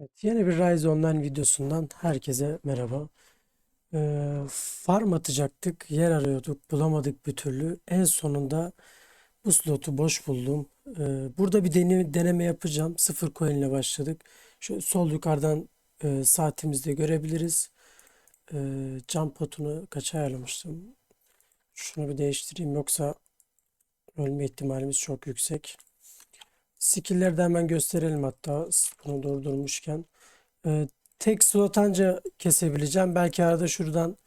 Evet, yeni bir Rise Online videosundan herkese merhaba. Ee, farm atacaktık, yer arıyorduk, bulamadık bir türlü. En sonunda bu slotu boş buldum. Ee, burada bir dene- deneme yapacağım. Sıfır coin ile başladık. Şu sol yukarıdan e, saatimizde görebiliriz. Ee, jump potunu kaça ayarlamıştım? Şunu bir değiştireyim yoksa ölme ihtimalimiz çok yüksek. Skill'leri de hemen gösterelim hatta bunu durdurmuşken. Ee, tek slot anca kesebileceğim. Belki arada şuradan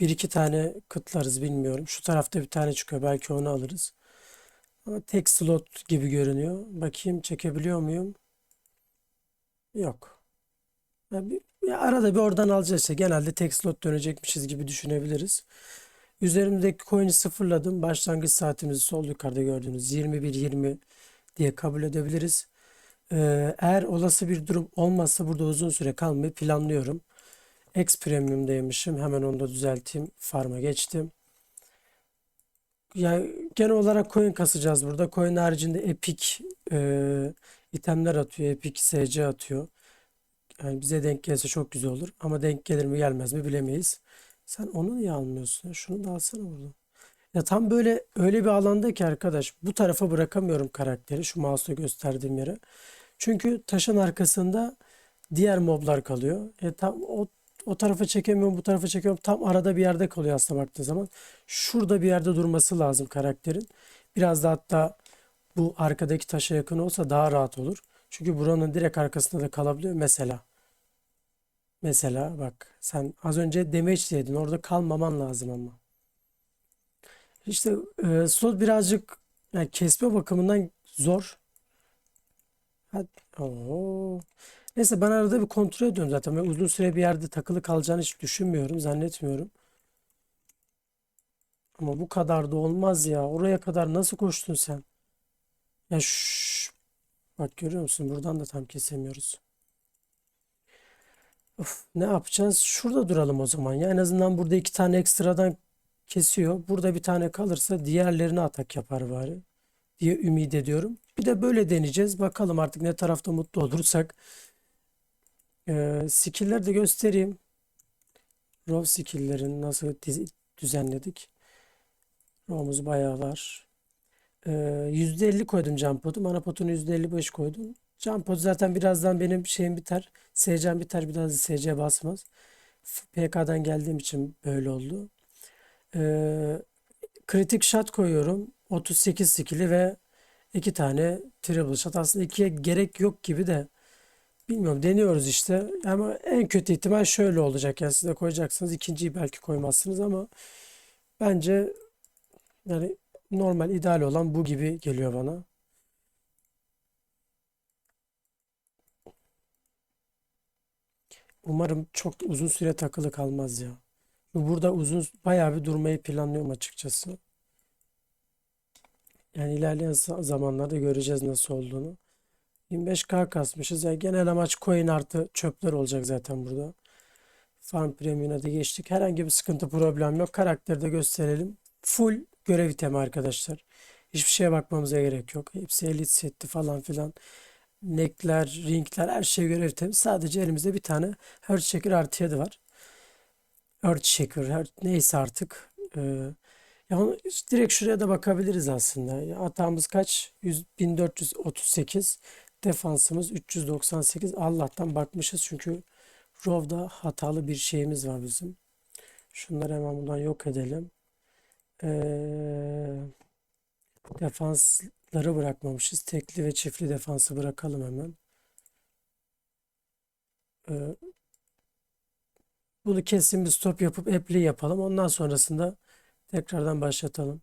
bir iki tane kıtlarız bilmiyorum. Şu tarafta bir tane çıkıyor. Belki onu alırız. Ama tek slot gibi görünüyor. Bakayım çekebiliyor muyum? Yok. Ya bir, ya arada bir oradan alacağız. Genelde tek slot dönecekmişiz gibi düşünebiliriz. Üzerimdeki coin'i sıfırladım. Başlangıç saatimizi sol yukarıda gördüğünüz 21.20 diye kabul edebiliriz. Ee, eğer olası bir durum olmazsa burada uzun süre kalmayı planlıyorum. X Premium'daymışım. Hemen onu da düzelteyim. Farm'a geçtim. Yani genel olarak coin kasacağız burada. Coin haricinde Epic e, itemler atıyor. Epic SC atıyor. Yani bize denk gelse çok güzel olur. Ama denk gelir mi gelmez mi bilemeyiz. Sen onu niye almıyorsun? Şunu da alsana burada. Ya tam böyle öyle bir alanda ki arkadaş bu tarafa bırakamıyorum karakteri şu mouse'la gösterdiğim yere. Çünkü taşın arkasında diğer moblar kalıyor. E tam o o tarafa çekemiyorum, bu tarafa çekiyorum. Tam arada bir yerde kalıyor aslında baktığın zaman. Şurada bir yerde durması lazım karakterin. Biraz da hatta bu arkadaki taşa yakın olsa daha rahat olur. Çünkü buranın direkt arkasında da kalabiliyor mesela. Mesela bak sen az önce damage yedin. Orada kalmaman lazım ama. İşte e, slot birazcık yani kesme bakımından zor. Hadi. Oo. Neyse ben arada bir kontrol ediyorum zaten. Ve uzun süre bir yerde takılı kalacağını hiç düşünmüyorum. Zannetmiyorum. Ama bu kadar da olmaz ya. Oraya kadar nasıl koştun sen? Ya şş. Bak görüyor musun? Buradan da tam kesemiyoruz. Of, ne yapacağız? Şurada duralım o zaman. Ya en azından burada iki tane ekstradan kesiyor. Burada bir tane kalırsa diğerlerine atak yapar bari diye ümit ediyorum. Bir de böyle deneyeceğiz. Bakalım artık ne tarafta mutlu olursak. Ee, skill'leri de göstereyim. Raw skill'lerini nasıl düzenledik. Raw'umuz bayağı var. Ee, %50 koydum jump pot'u. Mana pot'unu %55 koydum. Jump pot zaten birazdan benim şeyim biter. SC'm biter. Biraz da SC basmaz. PK'dan geldiğim için böyle oldu. Ee, kritik shot koyuyorum. 38 skill'i ve iki tane triple shot. Aslında ikiye gerek yok gibi de bilmiyorum deniyoruz işte. Ama en kötü ihtimal şöyle olacak. Yani siz de koyacaksınız. ikinciyi belki koymazsınız ama bence yani normal ideal olan bu gibi geliyor bana. Umarım çok uzun süre takılı kalmaz ya. Burada uzun bayağı bir durmayı planlıyorum açıkçası. Yani ilerleyen za- zamanlarda göreceğiz nasıl olduğunu. 25K kasmışız. Yani genel amaç coin artı çöpler olacak zaten burada. Farm Premium'a da geçtik. Herhangi bir sıkıntı problem yok. Karakteri de gösterelim. Full görev itemi arkadaşlar. Hiçbir şeye bakmamıza gerek yok. Hepsi elit setti falan filan. Neckler, ringler her şey görev itemi. Sadece elimizde bir tane Earthshaker artı 7 var. Earthshaker her, neyse artık. Ee, ya onu- direkt şuraya da bakabiliriz aslında. Ya hatamız kaç? 100, 1438. Defansımız 398. Allah'tan bakmışız çünkü Rov'da hatalı bir şeyimiz var bizim. Şunları hemen buradan yok edelim. Ee, defansları bırakmamışız. Tekli ve çiftli defansı bırakalım hemen. Ee, bunu kesin bir stop yapıp apply yapalım. Ondan sonrasında tekrardan başlatalım.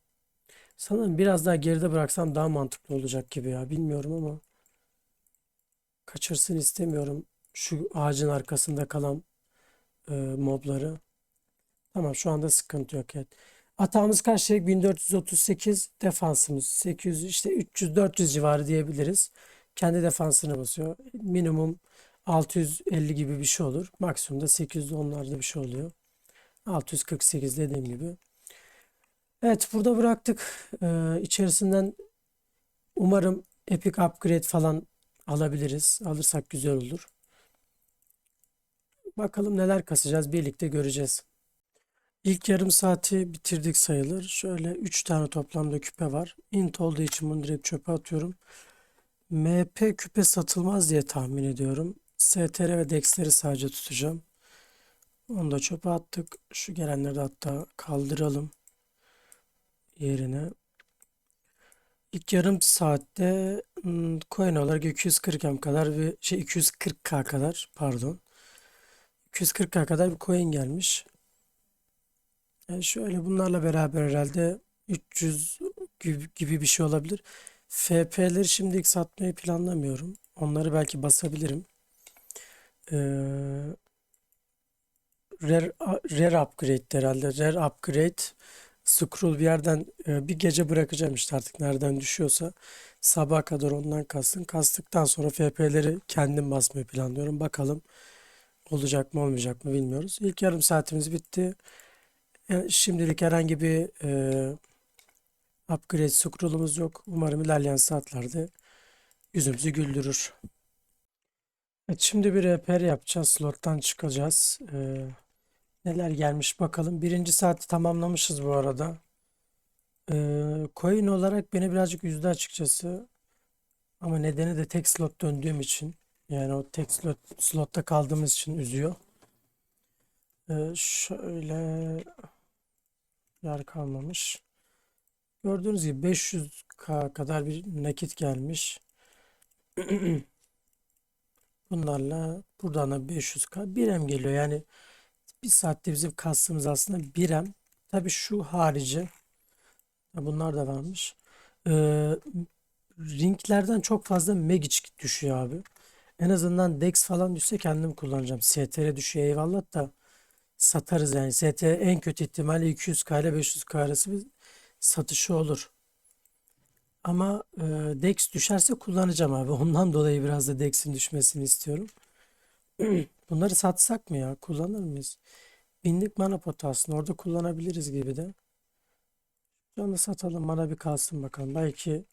Sanırım biraz daha geride bıraksam daha mantıklı olacak gibi ya. Bilmiyorum ama kaçırsın istemiyorum şu ağacın arkasında kalan e, mobları. Tamam şu anda sıkıntı yok. Evet. Atağımız kaç dedik? 1438 defansımız 800 işte 300-400 civarı diyebiliriz. Kendi defansını basıyor. Minimum 650 gibi bir şey olur. Maksimum da 800 onlarda bir şey oluyor. 648 dediğim gibi. Evet burada bıraktık. Ee, içerisinden umarım Epic Upgrade falan alabiliriz. Alırsak güzel olur. Bakalım neler kasacağız birlikte göreceğiz. İlk yarım saati bitirdik sayılır. Şöyle 3 tane toplamda küpe var. Int olduğu için bunu direkt çöpe atıyorum. MP küpe satılmaz diye tahmin ediyorum. STR ve DEX'leri sadece tutacağım. Onu da çöpe attık. Şu gelenleri de hatta kaldıralım yerine. İlk yarım saatte hmm, coin olarak 240M kadar bir şey 240K kadar pardon. 240K kadar bir coin gelmiş. Yani şöyle bunlarla beraber herhalde 300 gibi, gibi bir şey olabilir. FP'leri şimdilik satmayı planlamıyorum. Onları belki basabilirim. Ee, rare, rare upgrade herhalde. Rare upgrade scroll bir yerden e, bir gece bırakacağım işte artık nereden düşüyorsa sabaha kadar ondan kastım. Kastıktan sonra FP'leri kendim basmayı planlıyorum. Bakalım olacak mı olmayacak mı bilmiyoruz. İlk yarım saatimiz bitti. Yani şimdilik herhangi bir e, upgrade scroll'umuz yok. Umarım ilerleyen saatlerde yüzümüzü güldürür. Evet, şimdi bir rehber yapacağız. Slottan çıkacağız. Ee, neler gelmiş bakalım. Birinci saati tamamlamışız bu arada. Ee, coin olarak beni birazcık üzdü açıkçası. Ama nedeni de tek slot döndüğüm için. Yani o tek slot, slotta kaldığımız için üzüyor. Ee, şöyle yer kalmamış. Gördüğünüz gibi 500k kadar bir nakit gelmiş. Bunlarla buradan da 500k 1M geliyor. Yani bir saatte bizim kastımız aslında 1M. Tabi şu harici bunlar da varmış. Ee, ringlerden çok fazla Magic düşüyor abi. En azından Dex falan düşse kendim kullanacağım. STR düşüyor eyvallah da satarız yani. STR en kötü ihtimalle 200k ile 500k arası bir satışı olur. Ama e, Dex düşerse kullanacağım abi. Ondan dolayı biraz da Dex'in düşmesini istiyorum. Bunları satsak mı ya? Kullanır mıyız? Binlik mana potu aslında. Orada kullanabiliriz gibi de. Onu satalım. Mana bir kalsın bakalım. Belki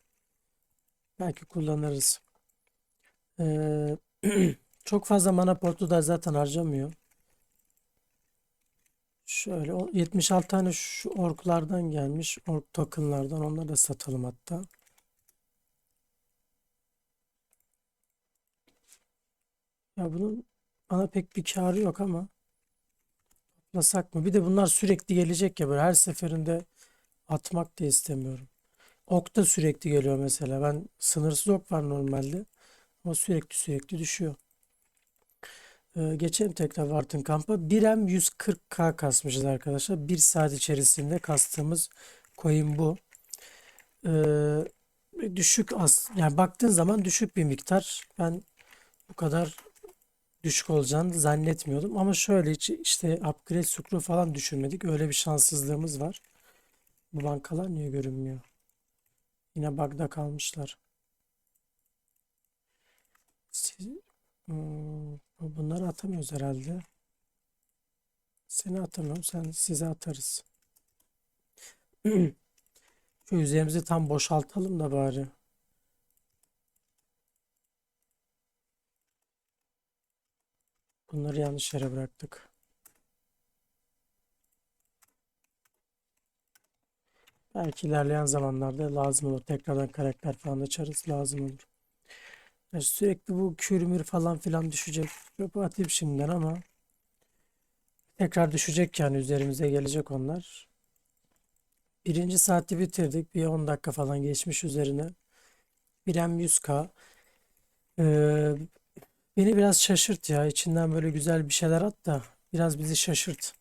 belki kullanırız. Ee, çok fazla mana portu da zaten harcamıyor. Şöyle 76 tane şu orklardan gelmiş. Ork tokenlardan. Onları da satalım hatta. Ya bunun bana pek bir karı yok ama toplasak mı? Bir de bunlar sürekli gelecek ya böyle her seferinde atmak da istemiyorum. Ok da sürekli geliyor mesela. Ben sınırsız ok var normalde. Ama sürekli sürekli düşüyor. Ee, geçelim tekrar Warten Kamp'a. 1M 140k kasmışız arkadaşlar. 1 saat içerisinde kastığımız coin bu. Ee, düşük az yani baktığın zaman düşük bir miktar. Ben bu kadar düşük olacağını zannetmiyordum. Ama şöyle hiç işte upgrade scroll falan düşünmedik. Öyle bir şanssızlığımız var. Bu bankalar niye görünmüyor? Yine bug'da kalmışlar. Siz, hmm, bunları atamıyoruz herhalde. Seni atamıyorum. Sen size atarız. Şu üzerimizi tam boşaltalım da bari. Bunları yanlış yere bıraktık. Belki ilerleyen zamanlarda lazım olur. Tekrardan karakter falan açarız. Lazım olur. Yani sürekli bu kürmür falan filan düşecek. Çöpe atayım şimdiden ama tekrar düşecek yani üzerimize gelecek onlar. Birinci saati bitirdik. Bir 10 dakika falan geçmiş üzerine. Birem 100k. Ee, beni biraz şaşırt ya. İçinden böyle güzel bir şeyler at da biraz bizi şaşırt.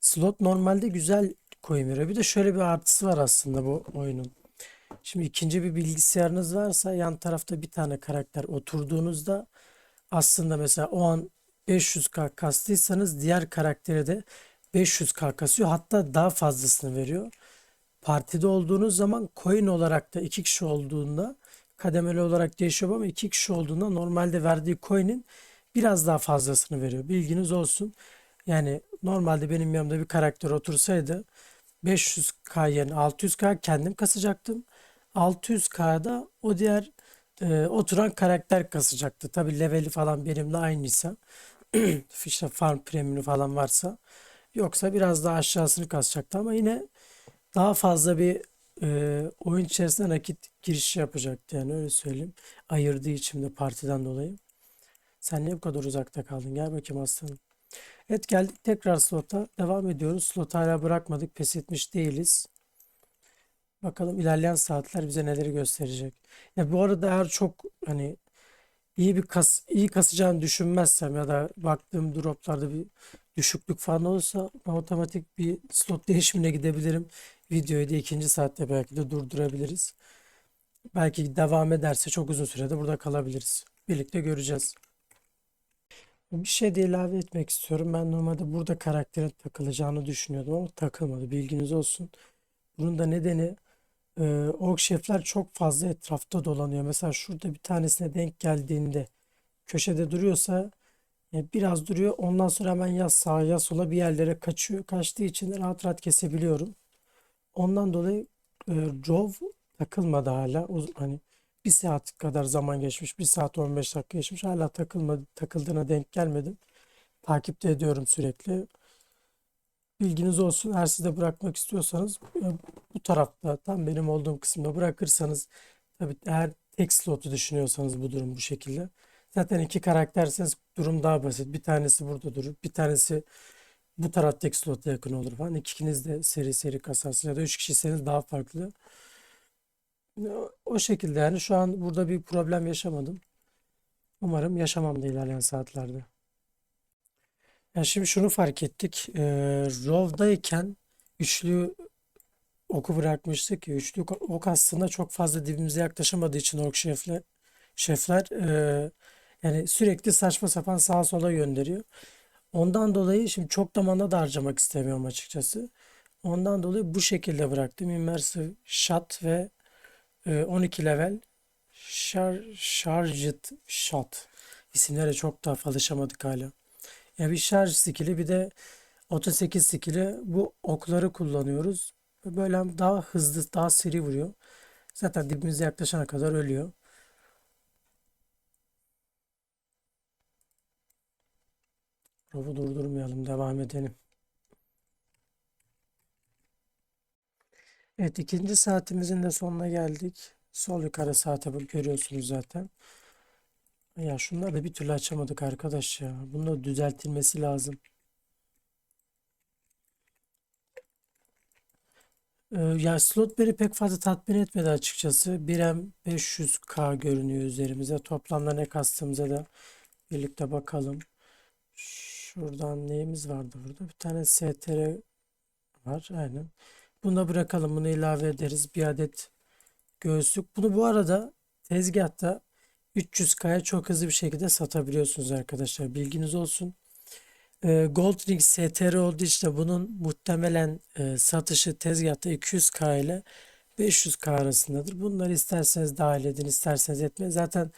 Slot normalde güzel koymuyor. Bir de şöyle bir artısı var aslında bu oyunun. Şimdi ikinci bir bilgisayarınız varsa yan tarafta bir tane karakter oturduğunuzda aslında mesela o an 500k kastıysanız diğer karaktere de 500k kasıyor. Hatta daha fazlasını veriyor. Partide olduğunuz zaman coin olarak da iki kişi olduğunda kademeli olarak değişiyor ama iki kişi olduğunda normalde verdiği coin'in biraz daha fazlasını veriyor. Bilginiz olsun. Yani normalde benim yanımda bir karakter otursaydı 500K yerine 600K kendim kasacaktım. 600K'da o diğer e, oturan karakter kasacaktı. Tabi leveli falan benimle aynıysa işte farm premium'u falan varsa yoksa biraz daha aşağısını kasacaktı ama yine daha fazla bir e, oyun içerisinde nakit girişi yapacaktı yani öyle söyleyeyim. Ayırdığı için de partiden dolayı. Sen niye bu kadar uzakta kaldın? Gel bakayım aslanım. Evet geldik tekrar slota. Devam ediyoruz. Slot hala bırakmadık. Pes etmiş değiliz. Bakalım ilerleyen saatler bize neleri gösterecek. Ya bu arada eğer çok hani iyi bir kas iyi kasacağını düşünmezsem ya da baktığım droplarda bir düşüklük falan olursa otomatik bir slot değişimine gidebilirim. Videoyu da ikinci saatte belki de durdurabiliriz. Belki devam ederse çok uzun sürede burada kalabiliriz. Birlikte göreceğiz. Bir şey de ilave etmek istiyorum. Ben normalde burada karakterin takılacağını düşünüyordum ama takılmadı. Bilginiz olsun. Bunun da nedeni e, ork şefler çok fazla etrafta dolanıyor. Mesela şurada bir tanesine denk geldiğinde köşede duruyorsa e, biraz duruyor. Ondan sonra hemen ya sağa ya sola bir yerlere kaçıyor. Kaçtığı için rahat rahat kesebiliyorum. Ondan dolayı e, Rov takılmadı hala. Uz- hani bir saat kadar zaman geçmiş. Bir saat 15 dakika geçmiş. Hala takılmadı, takıldığına denk gelmedim. Takipte ediyorum sürekli. Bilginiz olsun. Eğer siz de bırakmak istiyorsanız e, bu tarafta tam benim olduğum kısımda bırakırsanız tabii eğer tek slotu düşünüyorsanız bu durum bu şekilde. Zaten iki karakterseniz durum daha basit. Bir tanesi burada durur. Bir tanesi bu taraftaki slota yakın olur falan. İkiniz de seri seri kasarsınız ya da üç kişiyseniz daha farklı. O o şekilde yani şu an burada bir problem yaşamadım. Umarım yaşamam da ilerleyen saatlerde. Ya şimdi şunu fark ettik. Ee, Rov'dayken üçlü oku bırakmıştık. Üçlü ok aslında çok fazla dibimize yaklaşamadığı için ork şefler, şefler e, yani sürekli saçma sapan sağa sola gönderiyor. Ondan dolayı şimdi çok da mana da harcamak istemiyorum açıkçası. Ondan dolayı bu şekilde bıraktım. Immersive Shot ve e, 12 level Char Charged Shot. İsimlere çok daha alışamadık hala. Ya bir şarj skill'i bir de 38 skill'i bu okları kullanıyoruz. Böyle daha hızlı, daha seri vuruyor. Zaten dibimize yaklaşana kadar ölüyor. Robu durdurmayalım, devam edelim. Evet, ikinci saatimizin de sonuna geldik. Sol yukarı saate görüyorsunuz zaten. Ya şunları da bir türlü açamadık arkadaş ya. Bunun düzeltilmesi lazım. Ee, ya slot beni pek fazla tatmin etmedi açıkçası. 1M 500K görünüyor üzerimize. Toplamda ne kastığımıza da birlikte bakalım. Şuradan neyimiz vardı burada? Bir tane STR var. Aynen. Bunu da bırakalım. Bunu ilave ederiz. Bir adet göğüslük. Bunu bu arada tezgahta 300K'ya çok hızlı bir şekilde satabiliyorsunuz arkadaşlar. Bilginiz olsun. E, Ring STR olduğu için bunun muhtemelen e, satışı tezgahta 200K ile 500K arasındadır. Bunları isterseniz dahil edin, isterseniz etmeyin. Zaten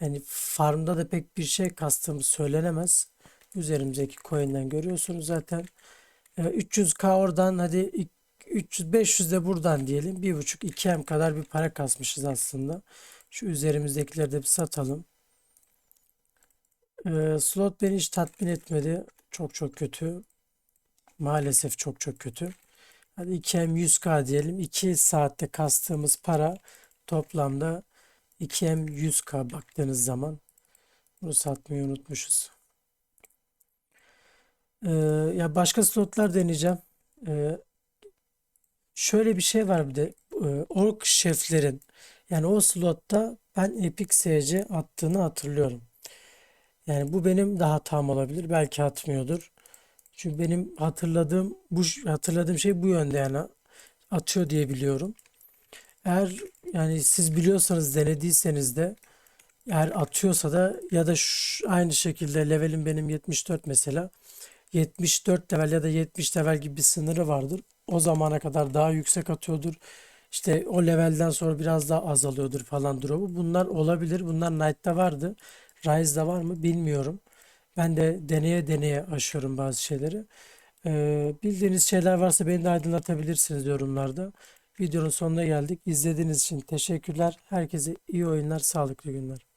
yani farmda da pek bir şey kastığımız söylenemez. Üzerimizdeki coin'den görüyorsunuz zaten. E, 300K oradan hadi 300-500 de buradan diyelim. 1.5-2M kadar bir para kasmışız aslında. Şu üzerimizdekileri de bir satalım. Ee, slot beni hiç tatmin etmedi. Çok çok kötü. Maalesef çok çok kötü. Hadi 2M 100K diyelim. 2 saatte kastığımız para toplamda 2M 100K baktığınız zaman bunu satmayı unutmuşuz. Ee, ya başka slotlar deneyeceğim. Ee, şöyle bir şey var bir de. Ee, ork şeflerin yani o slotta ben Epic SC attığını hatırlıyorum. Yani bu benim de hatam olabilir. Belki atmıyordur. Çünkü benim hatırladığım bu hatırladığım şey bu yönde yani atıyor diye biliyorum. Eğer yani siz biliyorsanız denediyseniz de eğer atıyorsa da ya da şu, aynı şekilde levelim benim 74 mesela 74 level ya da 70 level gibi bir sınırı vardır. O zamana kadar daha yüksek atıyordur. İşte o levelden sonra biraz daha azalıyordur falan drop'u. Bunlar olabilir. Bunlar Knight'ta vardı. Rise'da var mı bilmiyorum. Ben de deneye deneye aşıyorum bazı şeyleri. Ee, bildiğiniz şeyler varsa beni de aydınlatabilirsiniz yorumlarda. Videonun sonuna geldik. İzlediğiniz için teşekkürler. Herkese iyi oyunlar, sağlıklı günler.